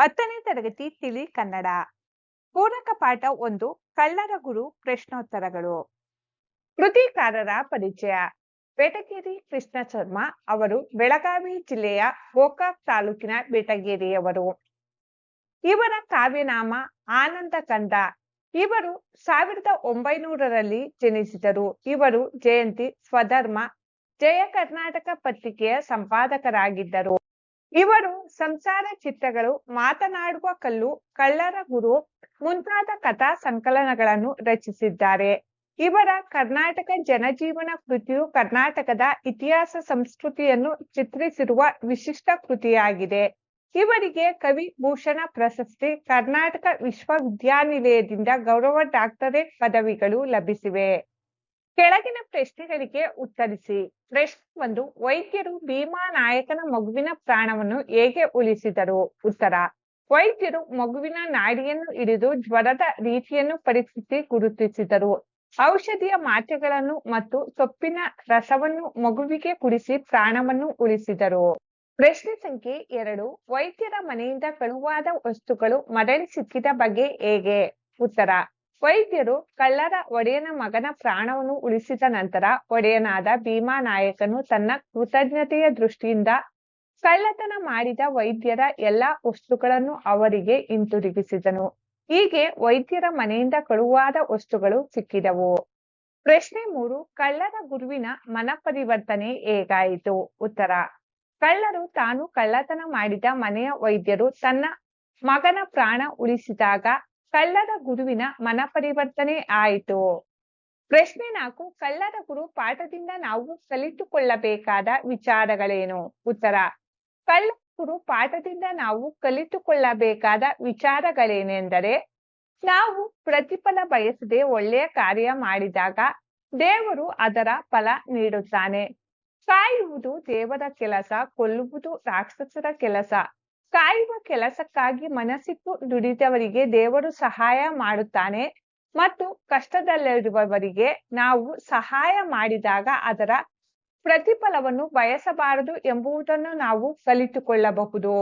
ಹತ್ತನೇ ತರಗತಿ ತಿಳಿ ಕನ್ನಡ. ಪೂರಕ ಪಾಠ ಒಂದು, ಕಳ್ಳರ ಗುರು ಪ್ರಶ್ನೋತ್ತರಗಳು. ಕೃತಿಕಾರರ ಪರಿಚಯ. ಬೆಟಗೇರಿ ಕೃಷ್ಣ ಶರ್ಮಾ ಅವರು ಬೆಳಗಾವಿ ಜಿಲ್ಲೆಯ ಗೋಕಾಕ್ ತಾಲೂಕಿನ ಬೆಟಗೇರಿಯವರು. ಇವರ ಕಾವ್ಯನಾಮ ಆನಂದ ಕಂದ ಇವರು ಸಾವಿರದ ಒಂಬೈನೂರರಲ್ಲಿ ಜನಿಸಿದರು. ಇವರು ಜಯಂತಿ, ಸ್ವಧರ್ಮ, ಜಯ ಕರ್ನಾಟಕ ಪತ್ರಿಕೆಯ ಸಂಪಾದಕರಾಗಿದ್ದರು. ಇವರು ಸಂಸಾರ ಚಿತ್ರಗಳು ಮಾತನಾಡುವ ಕಲ್ಲು, ಕಳ್ಳರ ಗುರು, ಮುಂತಾದ ಕಥಾ ಸಂಕಲನಗಳನ್ನು ರಚಿಸಿದ್ದಾರೆ. ಇವರ ಕರ್ನಾಟಕ ಜನಜೀವನ ಕೃತಿಯು ಕರ್ನಾಟಕದ ಇತಿಹಾಸ ಸಂಸ್ಕೃತಿಯನ್ನು ಚಿತ್ರಿಸಿರುವ ವಿಶಿಷ್ಟ ಕೃತಿಯಾಗಿದೆ. ಇವರಿಗೆ ಕವಿ ಭೂಷಣ ಪ್ರಶಸ್ತಿ, ಕರ್ನಾಟಕ ವಿಶ್ವವಿದ್ಯಾನಿಲಯದಿಂದ ಗೌರವ ಡಾಕ್ಟರೇಟ್ ಪದವಿಗಳು ಲಭಿಸಿವೆ. ಕೆಳಗಿನ ಪ್ರಶ್ನೆಗಳಿಗೆ ಉತ್ತರಿಸಿ. ಪ್ರಶ್ನೆ ಒಂದು, ವೈದ್ಯರು ಭೀಮಾ ನಾಯಕನ ಮಗುವಿನ ಪ್ರಾಣವನ್ನು ಹೇಗೆ ಉಳಿಸಿದರು? ಉತ್ತರ, ವೈದ್ಯರು ಮಗುವಿನ ನಾಡಿಯನ್ನು ಹಿಡಿದು ಜ್ವರದ ರೀತಿಯನ್ನು ಪರಿಸ್ಥಿತಿ ಗುರುತಿಸಿದರು. ಔಷಧಿಯ ಮಾತ್ರೆಗಳನ್ನು ಮತ್ತು ಸೊಪ್ಪಿನ ರಸವನ್ನು ಮಗುವಿಗೆ ಕುಡಿಸಿ ಪ್ರಾಣವನ್ನು ಉಳಿಸಿದರು. ಪ್ರಶ್ನೆ ಸಂಖ್ಯೆ ಎರಡು, ವೈದ್ಯರ ಮನೆಯಿಂದ ಕಳುವಾದ ವಸ್ತುಗಳು ಮರಳಿ ಸಿಕ್ಕಿದ ಬಗ್ಗೆ ಹೇಗೆ? ಉತ್ತರ ವೈದ್ಯರು ಕಳ್ಳರ ಒಡೆಯನ ಮಗನ ಪ್ರಾಣವನ್ನು ಉಳಿಸಿದ ನಂತರ ಒಡೆಯನಾದ ಭೀಮಾ ನಾಯಕನು ತನ್ನ ಕೃತಜ್ಞತೆಯ ದೃಷ್ಟಿಯಿಂದ ಕಳ್ಳತನ ಮಾಡಿದ ವೈದ್ಯರ ಎಲ್ಲಾ ವಸ್ತುಗಳನ್ನು ಅವರಿಗೆ ಹಿಂತಿರುಗಿಸಿದನು. ಹೀಗೆ ವೈದ್ಯರ ಮನೆಯಿಂದ ಕಳುವಾದ ವಸ್ತುಗಳು ಸಿಕ್ಕಿದವು. ಪ್ರಶ್ನೆ ಮೂರು, ಕಳ್ಳರ ಗುರುವಿನ ಮನಪರಿವರ್ತನೆ ಹೇಗಾಯಿತು? ಉತ್ತರ, ಕಳ್ಳರು ತಾನು ಕಳ್ಳತನ ಮಾಡಿದ ಮನೆಯ ವೈದ್ಯರು ತನ್ನ ಮಗನ ಪ್ರಾಣ ಉಳಿಸಿದಾಗ ಕಳ್ಳರ ಗುರುವಿನ ಮನಪರಿವರ್ತನೆ ಆಯಿತು. ಪ್ರಶ್ನೆ ನಾಲ್ಕು ಕಳ್ಳದ ಗುರು ಪಾಠದಿಂದ ನಾವು ಕಲಿತುಕೊಳ್ಳಬೇಕಾದ ವಿಚಾರಗಳೇನು? ಉತ್ತರ ಕಳ್ಳ ಗುರು ಪಾಠದಿಂದ ನಾವು ಕಲಿತುಕೊಳ್ಳಬೇಕಾದ ವಿಚಾರಗಳೇನೆಂದರೆ, ನಾವು ಪ್ರತಿಫಲ ಬಯಸದೆ ಒಳ್ಳೆಯ ಕಾರ್ಯ ಮಾಡಿದಾಗ ದೇವರು ಅದರ ಫಲ ನೀಡುತ್ತಾನೆ. ಕಾಯುವುದು ದೇವರ ಕೆಲಸ, ಕೊಲ್ಲುವುದು ರಾಕ್ಷಸರ ಕೆಲಸ. ಕಾಯುವ ಕೆಲಸಕ್ಕಾಗಿ ಮನಸ್ಸಿಟ್ಟು ದುಡಿದವರಿಗೆ ದೇವರು ಸಹಾಯ ಮಾಡುತ್ತಾನೆ ಮತ್ತು ಕಷ್ಟದಲ್ಲಿರುವವರಿಗೆ ನಾವು ಸಹಾಯ ಮಾಡಿದಾಗ ಅದರ ಪ್ರತಿಫಲವನ್ನು ಬಯಸಬಾರದು ಎಂಬುದನ್ನು ನಾವು ಕಲಿತುಕೊಳ್ಳಬಹುದು.